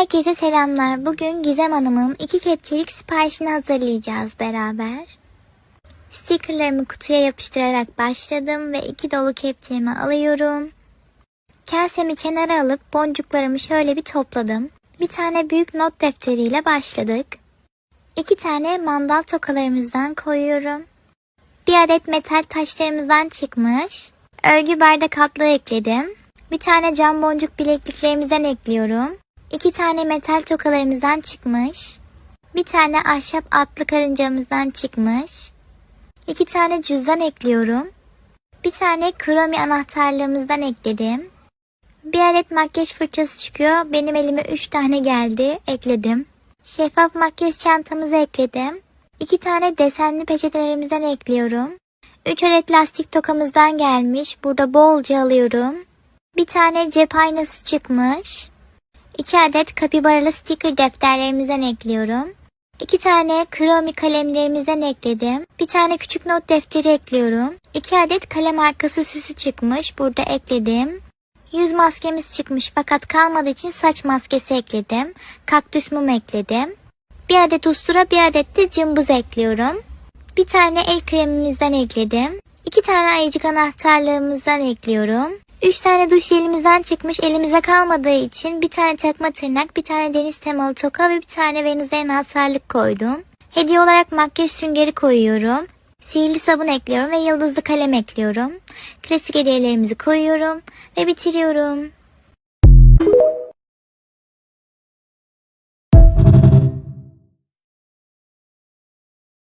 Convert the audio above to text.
Herkese selamlar. Bugün Gizem Hanım'ın iki kepçelik siparişini hazırlayacağız beraber. Stickerlarımı kutuya yapıştırarak başladım ve iki dolu kepçemi alıyorum. Kasemi kenara alıp boncuklarımı şöyle bir topladım. Bir tane büyük not defteriyle başladık. İki tane mandal tokalarımızdan koyuyorum. Bir adet metal taşlarımızdan çıkmış. Örgü bardak altlığı ekledim. Bir tane cam boncuk bilekliklerimizden ekliyorum. İki tane metal tokalarımızdan çıkmış. Bir tane ahşap atlı karıncamızdan çıkmış. İki tane cüzdan ekliyorum. Bir tane kromi anahtarlığımızdan ekledim. Bir adet makyaj fırçası çıkıyor. Benim elime 3 tane geldi. Ekledim. Şeffaf makyaj çantamızı ekledim. İki tane desenli peçetelerimizden ekliyorum. 3 adet lastik tokamızdan gelmiş. Burada bolca alıyorum. Bir tane cep aynası çıkmış. 2 adet kapibaralı sticker defterlerimizden ekliyorum. 2 tane kromi kalemlerimizden ekledim. Bir tane küçük not defteri ekliyorum. 2 adet kalem arkası süsü çıkmış. Burada ekledim. Yüz maskemiz çıkmış fakat kalmadığı için saç maskesi ekledim. Kaktüs mum ekledim. Bir adet ustura bir adet de cımbız ekliyorum. Bir tane el kremimizden ekledim. İki tane ayıcık anahtarlığımızdan ekliyorum. Üç tane duş jelimizden çıkmış elimize kalmadığı için bir tane takma tırnak, bir tane deniz temalı toka ve bir tane Venüs'e anahtarlık koydum. Hediye olarak makyaj süngeri koyuyorum. Sihirli sabun ekliyorum ve yıldızlı kalem ekliyorum. Klasik hediyelerimizi koyuyorum ve bitiriyorum.